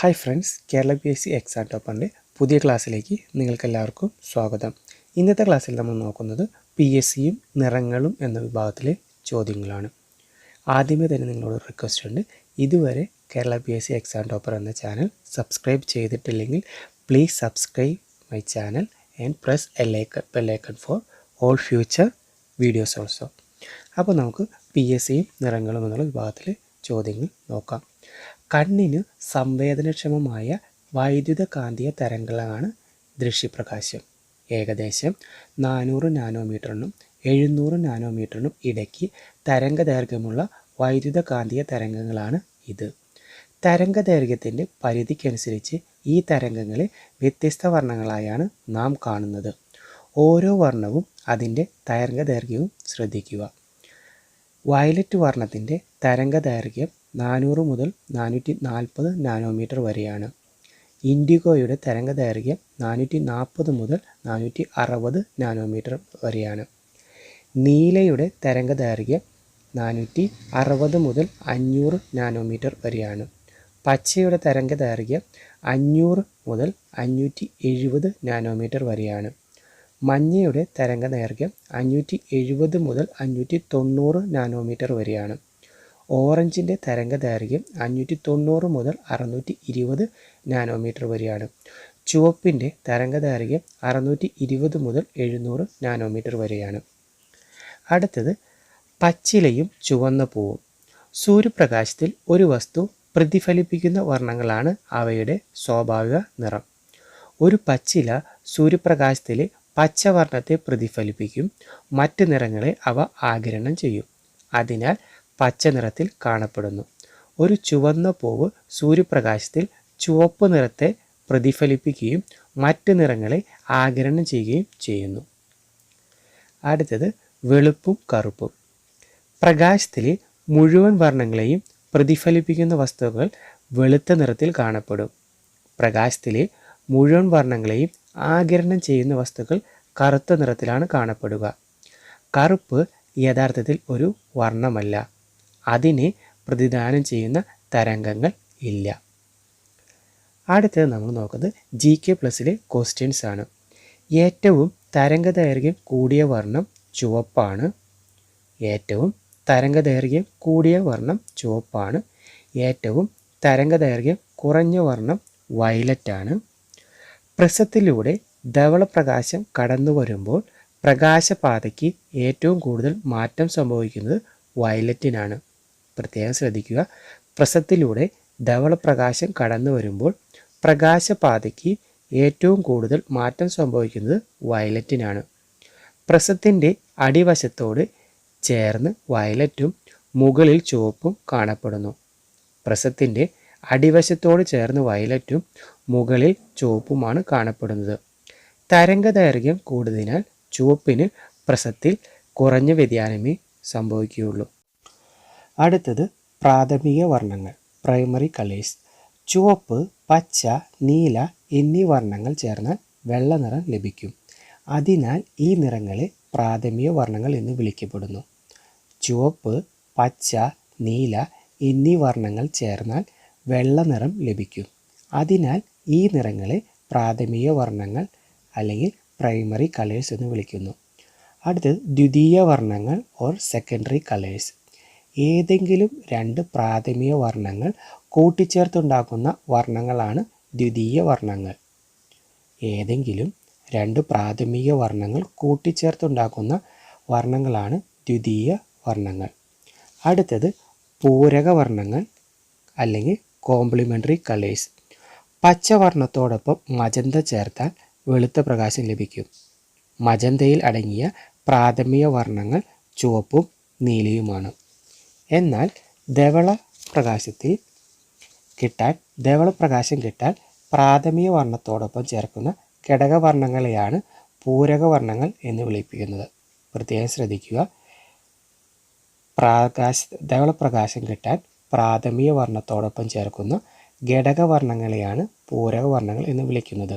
Hi friends Kerala P S C exam ടോപ്പറിന്റെ പുതിയ ക്ലാസ്സിലേക്ക് നിങ്ങൾക്കെല്ലാവർക്കും സ്വാഗതം. ഇന്നത്തെ ക്ലാസ്സിൽ നമ്മൾ നോക്കുന്നത് പി എസ് സിയും നിറങ്ങളും എന്ന വിഭാഗത്തിലെ ചോദ്യങ്ങളാണ്. ആദ്യമേ തന്നെ നിങ്ങളോട് റിക്വസ്റ്റ് ഉണ്ട്. ഇതുവരെ Kerala P S C exam topper എന്ന ചാനൽ സബ്സ്ക്രൈബ് ചെയ്തിട്ടില്ലെങ്കിൽ please subscribe my channel and press bell icon bell icon for all future videos also അപ്പോൾ നമുക്ക് പി എസ് സിയും നിറങ്ങളും എന്നുള്ള വിഭാഗത്തിലെ ചോദ്യങ്ങൾ നോക്കാം. കണ്ണിന് സംവേദനക്ഷമമായ വൈദ്യുത കാന്തിക തരംഗങ്ങളാണ് ദൃശ്യപ്രകാശം. ഏകദേശം നാനൂറ് നാനോമീറ്ററിനും എഴുന്നൂറ് നാനോമീറ്ററിനും ഇടയ്ക്ക് തരംഗദൈർഘ്യമുള്ള വൈദ്യുത കാന്തിക തരംഗങ്ങളാണ് ഇത്. തരംഗദൈർഘ്യത്തിന്റെ പരിധിക്കനുസരിച്ച് ഈ തരംഗങ്ങളെ വ്യത്യസ്ത വർണങ്ങളായാണ് നാം കാണുന്നത്. ഓരോ വർണവും അതിന്റെ തരംഗദൈർഘ്യവും ശ്രദ്ധിക്കുക. വയലറ്റ് വർണത്തിന്റെ തരംഗദൈർഘ്യം നാനൂറ് മുതൽ നാനൂറ്റി നാൽപ്പത് നാനോമീറ്റർ വരെയാണ്. ഇൻഡിഗോയുടെ തരംഗദൈർഘ്യം നാനൂറ്റി നാൽപ്പത് മുതൽ നാനൂറ്റി അറുപത് നാനോമീറ്റർ വരെയാണ്. നീലയുടെ തരംഗദൈർഘ്യം നാനൂറ്റി അറുപത് മുതൽ അഞ്ഞൂറ് നാനോമീറ്റർ വരെയാണ്. പച്ചയുടെ തരംഗദൈർഘ്യം അഞ്ഞൂറ് മുതൽ അഞ്ഞൂറ്റി എഴുപത് നാനോമീറ്റർ വരെയാണ്. മഞ്ഞയുടെ തരംഗദൈർഘ്യം അഞ്ഞൂറ്റി എഴുപത് മുതൽ അഞ്ഞൂറ്റി തൊണ്ണൂറ് നാനോമീറ്റർ വരെയാണ്. ഓറഞ്ചിന്റെ തരംഗദൈർഘ്യം അഞ്ഞൂറ്റി തൊണ്ണൂറ് മുതൽ അറുന്നൂറ്റി ഇരുപത് നാനോമീറ്റർ വരെയാണ്. ചുവപ്പിന്റെ തരംഗദൈർഘ്യം അറുന്നൂറ്റി ഇരുപത് മുതൽ എഴുന്നൂറ് നാനോമീറ്റർ വരെയാണ്. അടുത്തത് പച്ചിലയും ചുവന്ന പൂവും. സൂര്യപ്രകാശത്തിൽ ഒരു വസ്തു പ്രതിഫലിപ്പിക്കുന്ന വർണങ്ങളാണ് അവയുടെ സ്വാഭാവിക നിറം. ഒരു പച്ചില സൂര്യപ്രകാശത്തിലെ പച്ചവർണത്തെ പ്രതിഫലിപ്പിക്കും മറ്റ് നിറങ്ങളെ അവ ആകിരണം ചെയ്യും. അതിനാൽ പച്ച നിറത്തിൽ കാണപ്പെടുന്നു. ഒരു ചുവന്ന പൂവ് സൂര്യപ്രകാശത്തിൽ ചുവപ്പ് നിറത്തെ പ്രതിഫലിപ്പിക്കുകയും മറ്റ് നിറങ്ങളെ ആഗിരണം ചെയ്യുകയും ചെയ്യുന്നു. അടുത്തത് വെളുപ്പും കറുപ്പും. പ്രകാശത്തിലെ മുഴുവൻ വർണങ്ങളെയും പ്രതിഫലിപ്പിക്കുന്ന വസ്തുക്കൾ വെളുത്ത നിറത്തിൽ കാണപ്പെടും. പ്രകാശത്തിലെ മുഴുവൻ വർണങ്ങളെയും ആഗിരണം ചെയ്യുന്ന വസ്തുക്കൾ കറുത്ത നിറത്തിലാണ് കാണപ്പെടുക. കറുപ്പ് യഥാർത്ഥത്തിൽ ഒരു വർണമല്ല. അതിനെ പ്രതിദാനം ചെയ്യുന്ന തരംഗങ്ങൾ ഇല്ല. അടുത്തത് നമ്മൾ നോക്കുന്നത് ജി കെ പ്ലസ്സിലെ ക്വസ്റ്റ്യൻസ് ആണ്. ഏറ്റവും തരംഗദൈർഘ്യം കൂടിയ വർണം ചുവപ്പാണ്. ഏറ്റവും തരംഗദൈർഘ്യം കൂടിയ വർണം ചുവപ്പാണ്. ഏറ്റവും തരംഗദൈർഘ്യം കുറഞ്ഞ വർണം വയലറ്റാണ് പ്രസത്തിലൂടെ ധവളപ്രകാശം കടന്നു വരുമ്പോൾ പ്രകാശപാതയ്ക്ക് ഏറ്റവും കൂടുതൽ മാറ്റം സംഭവിക്കുന്നത് വയലറ്റിനാണ് പ്രത്യേകം ശ്രദ്ധിക്കുക. പ്രസത്തിലൂടെ ധവളപ്രകാശം കടന്നു വരുമ്പോൾ പ്രകാശപാതയ്ക്ക് ഏറ്റവും കൂടുതൽ മാറ്റം സംഭവിക്കുന്നത് വയലറ്റിനാണ്. പ്രസത്തിന്റെ അടിവശത്തോട് ചേർന്ന് വയലറ്റും മുകളിൽ ചുവപ്പും കാണപ്പെടുന്നു. പ്രസത്തിന്റെ അടിവശത്തോട് ചേർന്ന് വയലറ്റും മുകളിൽ ചുവപ്പുമാണ് കാണപ്പെടുന്നത്. തരംഗദൈർഘ്യം കൂടുതലിനാൽ ചുവപ്പിന് പ്രസത്തിൽ കുറഞ്ഞ വ്യതിയാനമേ സംഭവിക്കുകയുള്ളൂ. അടുത്തത് പ്രാഥമിക വർണങ്ങൾ പ്രൈമറി കളേഴ്സ് ചുവപ്പ് പച്ച നീല എന്നീ വർണങ്ങൾ ചേർന്നാൽ വെള്ള നിറം ലഭിക്കും. അതിനാൽ ഈ നിറങ്ങളെ പ്രാഥമിക വർണങ്ങൾ എന്ന് വിളിക്കപ്പെടുന്നു. ചുവപ്പ് പച്ച നീല എന്നീ വർണങ്ങൾ ചേർന്നാൽ വെള്ള നിറം ലഭിക്കും. അതിനാൽ ഈ നിറങ്ങളെ പ്രാഥമിക വർണങ്ങൾ അല്ലെങ്കിൽ പ്രൈമറി കളേഴ്സ് എന്ന് വിളിക്കുന്നു. അടുത്തത് ദ്വിതീയ വർണങ്ങൾ ഓർ സെക്കൻഡറി കളേഴ്സ് ഏതെങ്കിലും രണ്ട് പ്രാഥമിക വർണങ്ങൾ കൂട്ടിച്ചേർത്തുണ്ടാക്കുന്ന വർണങ്ങളാണ് ദ്വിതീയ വർണങ്ങൾ. ഏതെങ്കിലും രണ്ട് പ്രാഥമിക വർണങ്ങൾ കൂട്ടിച്ചേർത്തുണ്ടാക്കുന്ന വർണങ്ങളാണ് ദ്വിതീയ വർണങ്ങൾ. അടുത്തത് പൂരക വർണങ്ങൾ അല്ലെങ്കിൽ കോംപ്ലിമെന്ററി കളേഴ്സ്. പച്ചവർണത്തോടൊപ്പം മജന്ത ചേർത്താൽ വെളുത്ത പ്രകാശം ലഭിക്കും. മജന്തയിൽ അടങ്ങിയ പ്രാഥമിക വർണങ്ങൾ ചുവപ്പും നീലയുമാണ്. എന്നാൽ ധവള പ്രകാശത്തിൽ കിട്ടാൻ ധവള പ്രകാശം കിട്ടാൻ പ്രാഥമിക വർണത്തോടൊപ്പം ചേർക്കുന്ന ഘടകവർണങ്ങളെയാണ് പൂരകവർണങ്ങൾ എന്ന് വിളിപ്പിക്കുന്നത്. പ്രത്യേകം ശ്രദ്ധിക്കുക. പ്രകാശ ധവളപ്രകാശം കിട്ടാൻ പ്രാഥമിക വർണത്തോടൊപ്പം ചേർക്കുന്ന ഘടകവർണങ്ങളെയാണ് പൂരകവർണങ്ങൾ എന്ന് വിളിക്കുന്നത്.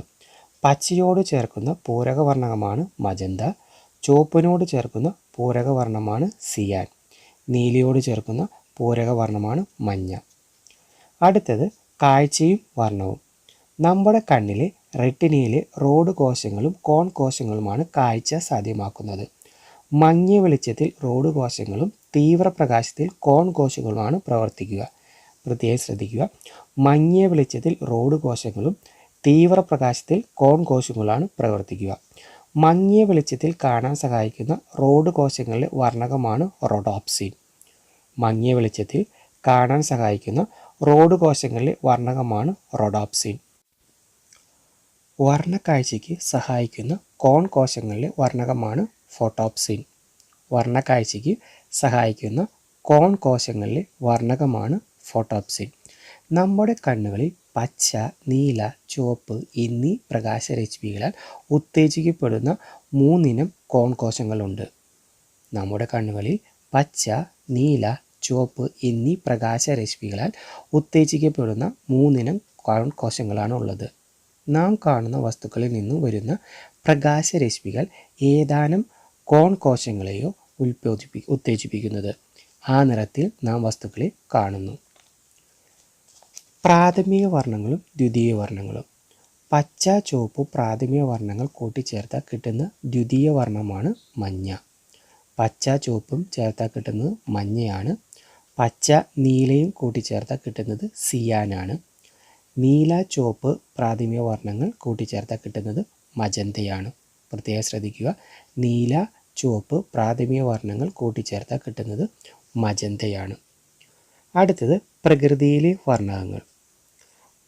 പച്ചയോട് ചേർക്കുന്ന പൂരകവർണമാണ് മജന്ത ചുവപ്പിനോട് ചേർക്കുന്ന പൂരകവർണമാണ് സിയാൻ. നീലയോട് ചേർക്കുന്ന പൂരക വർണമാണ് മഞ്ഞ. അടുത്തത് കാഴ്ചയും വർണവും. നമ്മുടെ കണ്ണിലെ റെട്ടിനിയിലെ റോഡ് കോശങ്ങളും കോൺ കോശങ്ങളുമാണ് കാഴ്ച സാധ്യമാക്കുന്നത്. മങ്ങിയ വെളിച്ചത്തിൽ റോഡ് കോശങ്ങളും തീവ്രപ്രകാശത്തിൽ കോൺ കോശങ്ങളുമാണ് പ്രവർത്തിക്കുക. പ്രത്യേകം ശ്രദ്ധിക്കുക. മങ്ങിയ വെളിച്ചത്തിൽ റോഡ് കോശങ്ങളും തീവ്രപ്രകാശത്തിൽ കോൺ കോശങ്ങളാണ് പ്രവർത്തിക്കുക. മങ്ങിയ വെളിച്ചത്തിൽ കാണാൻ സഹായിക്കുന്ന റോഡ് കോശങ്ങളുടെ വർണകമാണ് റോഡോപ്സിൻ. മങ്ങിയ വെളിച്ചത്തിൽ കാണാൻ സഹായിക്കുന്ന റോഡ് കോശങ്ങളിലെ വർണകമാണ് റോഡോപ്സിൻ. വർണക്കാഴ്ചയ്ക്ക് സഹായിക്കുന്ന കോൺ കോശങ്ങളിലെ വർണകമാണ് ഫോട്ടോപ്സിൻ. വർണക്കാഴ്ചയ്ക്ക് സഹായിക്കുന്ന കോൺ കോശങ്ങളിലെ വർണകമാണ് ഫോട്ടോപ്സിൻ. നമ്മുടെ കണ്ണുകളിൽ പച്ച നീല ചുവപ്പ് എന്നീ പ്രകാശരശ്മികളാൽ ഉത്തേജിക്കപ്പെടുന്ന മൂന്നിനം കോൺ കോശങ്ങളുണ്ട്. നമ്മുടെ കണ്ണുകളിൽ പച്ച നീല ചുവപ്പ് എന്നീ പ്രകാശരശ്മികളാൽ ഉത്തേജിക്കപ്പെടുന്ന മൂന്നിനം കോൺ കോശങ്ങളാണ് ഉള്ളത് നാം കാണുന്ന വസ്തുക്കളിൽ നിന്നും വരുന്ന പ്രകാശരശ്മികൾ ഏതാനും കോൺ കോശങ്ങളെയോ ഉൽപ്പോദിപ്പി ഉത്തേജിപ്പിക്കുന്നത്. ആ നിറത്തിൽ നാം വസ്തുക്കളെ കാണുന്നു. പ്രാഥമിക വർണങ്ങളും ദ്വിതീയ വർണങ്ങളും. പച്ച ചുവപ്പ് പ്രാഥമിക വർണങ്ങൾ കൂട്ടിച്ചേർത്താൽ കിട്ടുന്ന ദ്വിതീയ വർണമാണ് മഞ്ഞ. പച്ച ചുവപ്പും ചേർത്താൽ കിട്ടുന്നത് മഞ്ഞയാണ്. പച്ച നീലയും കൂട്ടിച്ചേർത്താൽ കിട്ടുന്നത് സിയാനാണ്. നീല ചുവപ്പ് പ്രാഥമിക വർണങ്ങൾ കൂട്ടിച്ചേർത്താൽ കിട്ടുന്നത് മജന്തയാണ്. പ്രത്യേകം ശ്രദ്ധിക്കുക. നീല ചുവപ്പ് പ്രാഥമിക വർണങ്ങൾ കൂട്ടിച്ചേർത്താൽ കിട്ടുന്നത് മജന്തയാണ്. അടുത്തത് പ്രകൃതിയിലെ വർണകങ്ങൾ.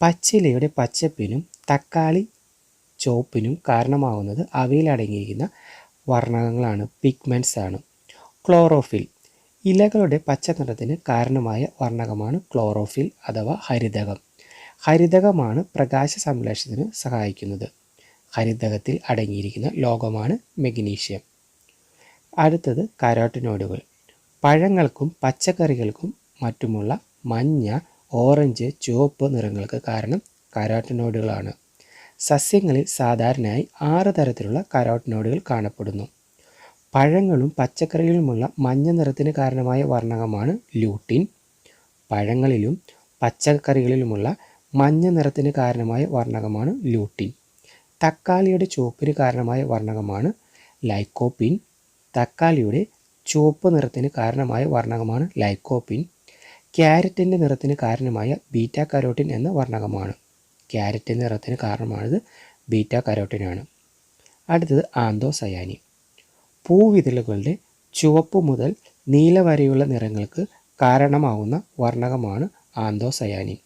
പച്ചിലയുടെ പച്ചപ്പിനും തക്കാളി ചുവപ്പിനും കാരണമാകുന്നത് അവയിൽ അടങ്ങിയിരിക്കുന്ന വർണകങ്ങളാണ് പിഗ്മെന്റ്സ് ആണ്. ക്ലോറോഫിൽ ഇലകളുടെ പച്ച നിറത്തിന് കാരണമായ വർണകമാണ് ക്ലോറോഫിൽ അഥവാ ഹരിതകം. ഹരിതകമാണ് പ്രകാശ സംരക്ഷണത്തിന് സഹായിക്കുന്നത്. ഹരിതകത്തിൽ അടങ്ങിയിരിക്കുന്ന ലോകമാണ് മെഗ്നീഷ്യം അടുത്തത് കരോട്ടിനോഡുകൾ. പഴങ്ങൾക്കും പച്ചക്കറികൾക്കും മറ്റുമുള്ള മഞ്ഞ ഓറഞ്ച് ചുവപ്പ് നിറങ്ങൾക്ക് കാരണം കരോട്ടിനോഡുകളാണ്. സസ്യങ്ങളിൽ സാധാരണയായി ആറ് തരത്തിലുള്ള കരോട്ടിനോഡുകൾ കാണപ്പെടുന്നു. പഴങ്ങളും പച്ചക്കറികളിലുമുള്ള മഞ്ഞ നിറത്തിന് കാരണമായ വർണകമാണ് ലൂട്ടിൻ. പഴങ്ങളിലും പച്ചക്കറികളിലുമുള്ള മഞ്ഞ നിറത്തിന് കാരണമായ വർണകമാണ് ലൂട്ടിൻ. തക്കാളിയുടെ ചുവപ്പിന് കാരണമായ വർണകമാണ് ലൈക്കോപ്പിൻ. തക്കാളിയുടെ ചുവപ്പ് നിറത്തിന് കാരണമായ വർണകമാണ് ലൈക്കോപ്പിൻ. ക്യാരറ്റിന്റെ നിറത്തിന് കാരണമായ ബീറ്റ കരോട്ടിൻ എന്ന വർണകമാണ്. ക്യാരറ്റിന്റെ നിറത്തിന് കാരണമാണത് ബീറ്റ കരോട്ടിനാണ്. അടുത്തത് ആന്തോസയാനി. പൂവിതളുകളുടെ ചുവപ്പ് മുതൽ നീല വരെയുള്ള നിറങ്ങൾക്ക് കാരണമാവുന്ന വർണകമാണ് ആന്തോസയാനി.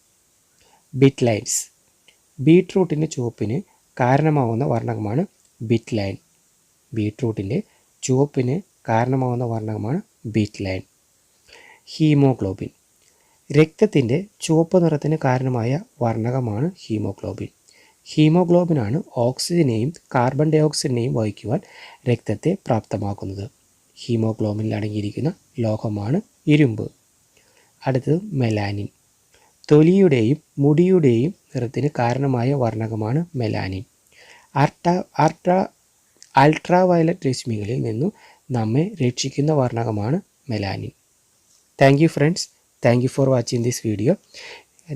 ബിറ്റ് ലൈൻസ് ബീട്രൂട്ടിന്റെ ചുവപ്പിന് കാരണമാവുന്ന വർണകമാണ് ബിറ്റ് ലൈൻ ബീട്രൂട്ടിന്റെ ചുവപ്പിന് കാരണമാവുന്ന വർണകമാണ് ബീറ്റ് ലൈൻ ഹീമോഗ്ലോബിൻ. രക്തത്തിന്റെ ചുവപ്പ് നിറത്തിന് കാരണമായ വർണകമാണ് ഹീമോഗ്ലോബിൻ. ഹീമോഗ്ലോബിനാണ് ഓക്സിജനെയും കാർബൺ ഡൈ ഓക്സൈഡിനെയും വഹിക്കുവാൻ രക്തത്തെ പ്രാപ്തമാക്കുന്നത്. ഹീമോഗ്ലോബിനിൽ അടങ്ങിയിരിക്കുന്ന ലോഹമാണ് ഇരുമ്പ്. അടുത്തത് മെലാനിൻ. തൊലിയുടെയും മുടിയുടെയും നിറത്തിന് കാരണമായ വർണകമാണ് മെലാനിൻ. അർട്ട അർട്ട അൾട്രാ വയലറ്റ് രശ്മികളിൽ നിന്നും നമ്മെ രക്ഷിക്കുന്ന വർണകമാണ് melanin. Thank you friends. Thank you for watching this video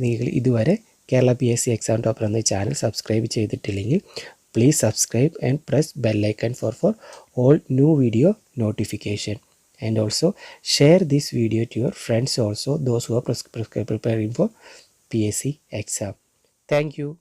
നിങ്ങൾ ഇതുവരെ Kerala P S C exam topper എന്ന ചാനൽ സബ്സ്ക്രൈബ് ചെയ്തിട്ടില്ലെങ്കിൽ please subscribe and press bell icon for for all new video notification and also share this video to your friends also those who are preparing for PSC exam. Thank you.